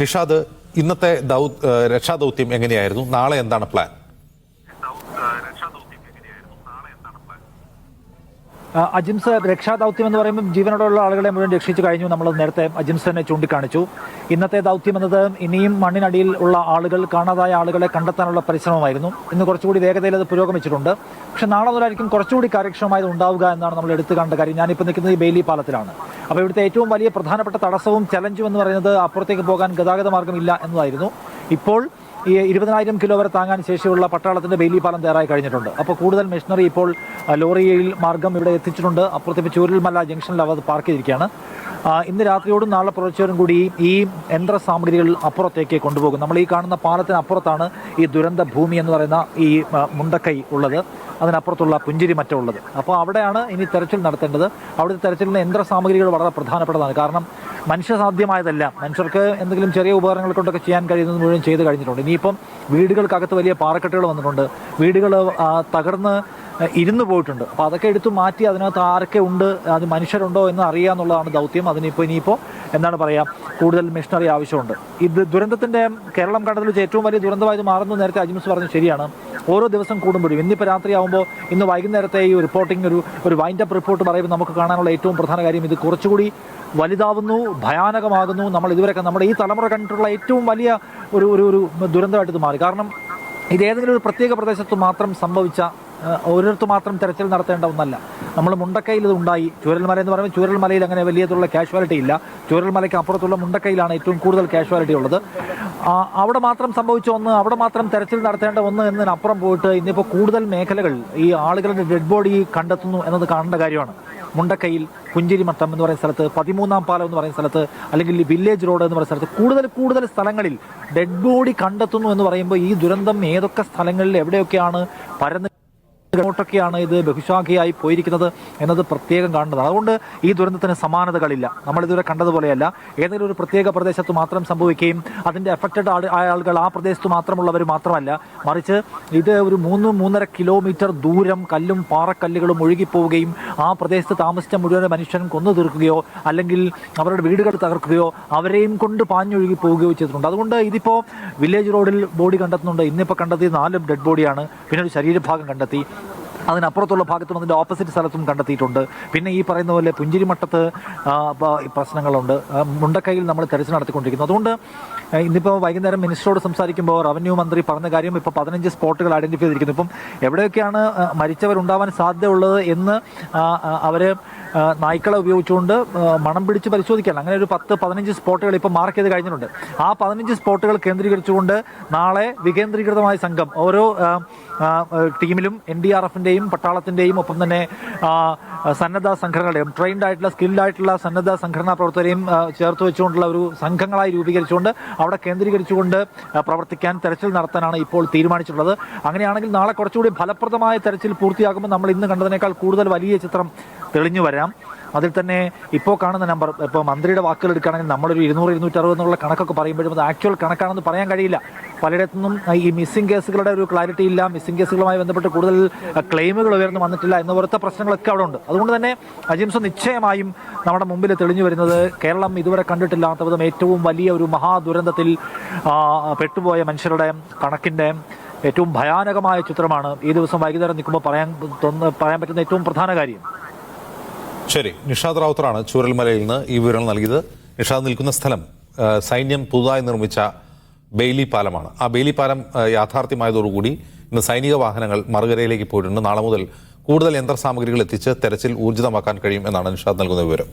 നിഷാദ് ഇന്നത്തെ ദൗ രക്ഷാദൗത്യം എങ്ങനെയായിരുന്നു? നാളെ എന്താണ് പ്ലാൻ ആ, അജിംസ് രക്ഷാദൗത്യം എന്ന് പറയുമ്പോൾ ജീവനോടുള്ള ആളുകളെ മുഴുവൻ രക്ഷിച്ചു കഴിഞ്ഞു. നമ്മൾ നേരത്തെ അജിംസിനെ ചൂണ്ടിക്കാണിച്ചു. ഇന്നത്തെ ദൗത്യം എന്നത് ഇനിയും മണ്ണിനടിയിൽ ഉള്ള ആളുകൾ കാണാതായ ആളുകളെ കണ്ടെത്താനുള്ള പരിശ്രമമായിരുന്നു. ഇന്ന് കുറച്ചുകൂടി വേഗതയിൽ അത് പുരോഗമിച്ചിട്ടുണ്ട്. പക്ഷെ നാളെ മുതലായിരിക്കും കുറച്ചുകൂടി കാര്യക്ഷമമായത് ഉണ്ടാവുക എന്നാണ് നമ്മൾ എടുത്തു കണ്ട കാര്യം. ഞാനിപ്പോൾ നിൽക്കുന്നത് ഈ ബെയിലി പാലത്തിലാണ്. അപ്പോൾ ഇവിടുത്തെ ഏറ്റവും വലിയ പ്രധാനപ്പെട്ട തടസ്സവും ചലഞ്ചും എന്ന് പറയുന്നത് അപ്പുറത്തേക്ക് പോകാൻ ഗതാഗത മാർഗമില്ല എന്നതായിരുന്നു. ഇപ്പോൾ ഈ ഇരുപതിനായിരം കിലോ വരെ താങ്ങാൻ ശേഷിയുള്ള പട്ടാളത്തിന്റെ ബെയിലി പാലം തയ്യാറായി കഴിഞ്ഞിട്ടുണ്ട്. അപ്പോൾ കൂടുതൽ മെഷീനറി ഇപ്പോൾ ലോറിയിൽ മാർഗം ഇവിടെ എത്തിച്ചിട്ടുണ്ട്. അപ്പുറത്തെ ഇപ്പോൾ ചൂരൽമല ജംഗ്ഷനിൽ അവർ പാർക്ക് ചെയ്തിരിക്കുകയാണ്. ഇന്ന് രാത്രിയോടും നാളെ പുലർച്ചയോടും കൂടി ഈ യന്ത്ര സാമഗ്രികൾ അപ്പുറത്തേക്ക് കൊണ്ടുപോകും. നമ്മൾ ഈ കാണുന്ന പാലത്തിനപ്പുറത്താണ് ഈ ദുരന്ത ഭൂമി എന്ന് പറയുന്ന ഈ മുണ്ടക്കൈ ഉള്ളത്. അതിനപ്പുറത്തുള്ള പുഞ്ചിരി മറ്റുള്ളത് അപ്പോൾ അവിടെയാണ് ഇനി തെരച്ചിൽ നടത്തേണ്ടത്. അവിടുത്തെ തെരച്ചിലിന് യന്ത്ര സാമഗ്രികൾ വളരെ പ്രധാനപ്പെട്ടതാണ്. കാരണം മനുഷ്യസാധ്യമായതല്ല മനുഷ്യർക്ക് എന്തെങ്കിലും ചെറിയ ഉപകരണങ്ങൾ കൊണ്ടൊക്കെ ചെയ്യാൻ കഴിയുന്നത് മുഴുവൻ ചെയ്ത് കഴിഞ്ഞിട്ടുണ്ട്. ഇനിയിപ്പം വീടുകൾക്കകത്ത് വലിയ പാറക്കെട്ടുകൾ വന്നിട്ടുണ്ട്. വീടുകൾ തകർന്ന് ഇരുന്ന് പോയിട്ടുണ്ട്. അപ്പോൾ അതൊക്കെ എടുത്തു മാറ്റി അതിനകത്ത് ആരൊക്കെ ഉണ്ട് അത് മനുഷ്യരുണ്ടോ എന്ന് അറിയുക എന്നുള്ളതാണ് ദൗത്യം. അതിനിപ്പോൾ ഇനിയിപ്പോൾ എന്താണ് പറയുക കൂടുതൽ മെഷീനറി ആവശ്യമുണ്ട്. ഇത് ദുരന്തത്തിന്റെ കേരളം കണ്ടതിൽ വെച്ച് ഏറ്റവും വലിയ ദുരന്തമായത് മാറുന്നു നേരത്തെ അജിംസ് പറഞ്ഞു ശരിയാണ്. ഓരോ ദിവസം കൂടുമ്പോഴും. ഇന്നിപ്പോൾ രാത്രിയാവുമ്പോൾ ഇന്ന് വൈകുന്നേരത്തെ ഈ റിപ്പോർട്ടിംഗ് ഒരു ഒരു വൈൻഡ് അപ്പ് റിപ്പോർട്ട് പറയുമ്പോൾ നമുക്ക് കാണാനുള്ള ഏറ്റവും പ്രധാന കാര്യം ഇത് കുറച്ചുകൂടി വലുതാവുന്നു ഭയാനകമാകുന്നു. നമ്മൾ ഇതുവരെയൊക്കെ നമ്മുടെ ഈ തലമുറ കണ്ടിട്ടുള്ള ഏറ്റവും വലിയ ഒരു ഒരു ഒരു ദുരന്തമായിട്ട് ഇത് മാറി. കാരണം ഇത് ഏതെങ്കിലും ഒരു പ്രത്യേക പ്രദേശത്ത് മാത്രം സംഭവിച്ച ഒരിടത്ത് മാത്രം തെരച്ചിൽ നടത്തേണ്ട ഒന്നല്ല. നമ്മൾ മുണ്ടക്കയിൽ ഇത് ഉണ്ടായി. ചൂരൽമല എന്ന് പറയുമ്പോൾ ചൂരൽമലയിൽ അങ്ങനെ വലിയ വലിയതുള്ള കാഷ്വാലിറ്റി ഇല്ല. ചൂരൽമലയ്ക്ക് അപ്പുറത്തുള്ള മുണ്ടക്കയിലാണ് ഏറ്റവും കൂടുതൽ കാഷ്വാലിറ്റി ഉള്ളത്. അവിടെ മാത്രം സംഭവിച്ച ഒന്ന് അവിടെ മാത്രം തെരച്ചിൽ നടത്തേണ്ട ഒന്ന് എന്നതിനപ്പുറം പോയിട്ട് ഇന്നിപ്പോൾ കൂടുതൽ മേഖലകൾ ഈ ആളുകളുടെ ഡെഡ് ബോഡി കണ്ടെത്തുന്നു എന്നത് കാണേണ്ട കാര്യമാണ്. മുണ്ടക്കയിൽ പുഞ്ചിരിമട്ടം എന്ന് പറയുന്ന സ്ഥലത്ത് പതിമൂന്നാം പാലം എന്ന് പറയുന്ന സ്ഥലത്ത് അല്ലെങ്കിൽ വില്ലേജ് റോഡ് എന്ന് പറയുന്ന സ്ഥലത്ത് കൂടുതൽ കൂടുതൽ സ്ഥലങ്ങളിൽ ഡെഡ് ബോഡി കണ്ടെത്തുന്നു എന്ന് പറയുമ്പോൾ ഈ ദുരന്തം ഏതൊക്കെ സ്ഥലങ്ങളിൽ എവിടെയൊക്കെയാണ് പരന്ന് ൊക്കെയാണ് ഇത് ബഹുശാഖിയായി പോയിരിക്കുന്നത് എന്നത് പ്രത്യേകം കാണുന്നത്. അതുകൊണ്ട് ഈ ദുരന്തത്തിന് സമാനതകളില്ല. നമ്മൾ ഇതുവരെ കണ്ടതുപോലെയല്ല. ഏതെങ്കിലും ഒരു പ്രത്യേക പ്രദേശത്ത് മാത്രം സംഭവിക്കുകയും അതിന്റെ എഫക്റ്റഡ് ആളുകൾ ആ പ്രദേശത്ത് മാത്രമുള്ളവർ മാത്രമല്ല മറിച്ച് ഇത് ഒരു മൂന്ന് മൂന്നര കിലോമീറ്റർ ദൂരം കല്ലും പാറക്കല്ലുകളും ഒഴുകിപ്പോവുകയും ആ പ്രദേശത്ത് താമസിച്ച മുഴുവൻ മനുഷ്യനും കൊന്നു തീർക്കുകയോ അല്ലെങ്കിൽ അവരുടെ വീടുകൾ തകർക്കുകയോ അവരെയും കൊണ്ട് പാഞ്ഞൊഴുകി പോവുകയോ ചെയ്തിട്ടുണ്ട്. അതുകൊണ്ട് ഇതിപ്പോൾ വില്ലേജ് റോഡിൽ ബോഡി കണ്ടെത്തുന്നുണ്ട്. ഇന്നിപ്പോൾ കണ്ടെത്തിയ നാല് ഡെഡ് ബോഡിയാണ് പിന്നെ ഒരു ശരീരഭാഗം കണ്ടെത്തി. അതിനപ്പുറത്തുള്ള ഭാഗത്തും അതിന്റെ ഓപ്പോസിറ്റ് സ്ഥലത്തും കണ്ടെത്തിയിട്ടുണ്ട്. പിന്നെ ഈ പറയുന്ന പോലെ പുഞ്ചിരിമട്ടത്ത് പ്രശ്നങ്ങളുണ്ട്. മുണ്ടക്കൈയിൽ നമ്മൾ തെരച്ചിൽ നടത്തിക്കൊണ്ടിരിക്കുന്നു. അതുകൊണ്ട് ഇന്നിപ്പോൾ വൈകുന്നേരം മിനിസ്റ്ററോട് സംസാരിക്കുമ്പോൾ റവന്യൂ മന്ത്രി പറഞ്ഞ കാര്യം ഇപ്പോൾ പതിനഞ്ച് സ്പോട്ടുകൾ ഐഡന്റിഫൈ ചെയ്തിരിക്കുന്നു. ഇപ്പം എവിടെയൊക്കെയാണ് മരിച്ചവരുണ്ടാവാൻ സാധ്യതയുള്ളത് എന്ന് ആ, നായ്ക്കളെ ഉപയോഗിച്ചുകൊണ്ട് മണം പിടിച്ച് പരിശോധിക്കാൻ. അങ്ങനെ ഒരു പത്ത് പതിനഞ്ച് സ്പോട്ടുകൾ ഇപ്പോൾ മാർക്ക് ചെയ്ത് കഴിഞ്ഞിട്ടുണ്ട്. ആ പതിനഞ്ച് സ്പോട്ടുകൾ കേന്ദ്രീകരിച്ചുകൊണ്ട് നാളെ വികേന്ദ്രീകൃതമായ സംഘം ഓരോ ടീമിലും എൻ ഡി ആർ എഫിന്റെയും പട്ടാളത്തിന്റെയും ഒപ്പം തന്നെ സന്നദ്ധ സംഘടനകളുടെയും ട്രെയിൻഡ് ആയിട്ടുള്ള സ്കിൽഡ് ആയിട്ടുള്ള സന്നദ്ധ സംഘടനാ പ്രവർത്തകരെയും ചേർത്ത് വെച്ചുകൊണ്ടുള്ള ഒരു സംഘങ്ങളായി രൂപീകരിച്ചുകൊണ്ട് അവിടെ കേന്ദ്രീകരിച്ചുകൊണ്ട് പ്രവർത്തിക്കാൻ തെരച്ചിൽ നടത്താനാണ് ഇപ്പോൾ തീരുമാനിച്ചിട്ടുള്ളത്. അങ്ങനെയാണെങ്കിൽ നാളെ കുറച്ചുകൂടി ഫലപ്രദമായ തെരച്ചിൽ പൂർത്തിയാകുമ്പോൾ നമ്മൾ ഇന്ന് കണ്ടതിനേക്കാൾ കൂടുതൽ വലിയ ചിത്രം തെളിഞ്ഞു വരാം. അതിൽ തന്നെ ഇപ്പോൾ കാണുന്ന നമ്പർ ഇപ്പോൾ മന്ത്രിയുടെ വാക്കുകൾ എടുക്കുകയാണെങ്കിൽ നമ്മളൊരു ഇരുന്നൂറ് ഇരുന്നൂറ്റി അറുപത് എന്നുള്ള കണക്കൊക്കെ പറയുമ്പോഴും അത് ആക്ച്വൽ കണക്കാണെന്ന് പറയാൻ കഴിയില്ല. പലയിടത്തുനിന്നും ഈ മിസ്സിംഗ് കേസുകളുടെ ഒരു ക്ലാരിറ്റി ഇല്ല. മിസ്സിംഗ് കേസുകളുമായി ബന്ധപ്പെട്ട് കൂടുതൽ ക്ലെയിമുകൾ ഉയർന്നു വന്നിട്ടില്ല എന്ന പോലത്തെ പ്രശ്നങ്ങളൊക്കെ അവിടെ ഉണ്ട്. അതുകൊണ്ട് തന്നെ അജിംസ് നിശ്ചയമായും നമ്മുടെ മുമ്പിൽ തെളിഞ്ഞു വരുന്നത് കേരളം ഇതുവരെ കണ്ടിട്ടില്ലാത്ത വിധം ഏറ്റവും വലിയ ഒരു മഹാദുരന്തത്തിൽ പെട്ടുപോയ മനുഷ്യരുടെ കണക്കിന്റെ ഏറ്റവും ഭയാനകമായ ചിത്രമാണ് ഈ ദിവസം വൈകുന്നേരം നിൽക്കുമ്പോൾ പറയാൻ പറയാൻ പറ്റുന്ന ഏറ്റവും പ്രധാന കാര്യം. ശരി നിഷാദ് റാവുത്തറാണ് ചൂരൽമലയിൽ നിന്ന് ഈ വിവരങ്ങൾ നൽകിയത്. നിഷാദ് നിൽക്കുന്ന സ്ഥലം സൈന്യം പുതുതായി നിർമ്മിച്ച ബെയിലി പാലമാണ്. ആ ബെയിലി പാലം യാഥാർത്ഥ്യമായതോടുകൂടി ഇന്ന് സൈനിക വാഹനങ്ങൾ മറുകരയിലേക്ക് പോയിട്ടുണ്ട്. നാളെ മുതൽ കൂടുതൽ യന്ത്രസാമഗ്രികൾ എത്തിച്ച് തെരച്ചിൽ ഊർജിതമാക്കാൻ കഴിയും എന്നാണ് നിഷാദ് നൽകുന്ന വിവരം.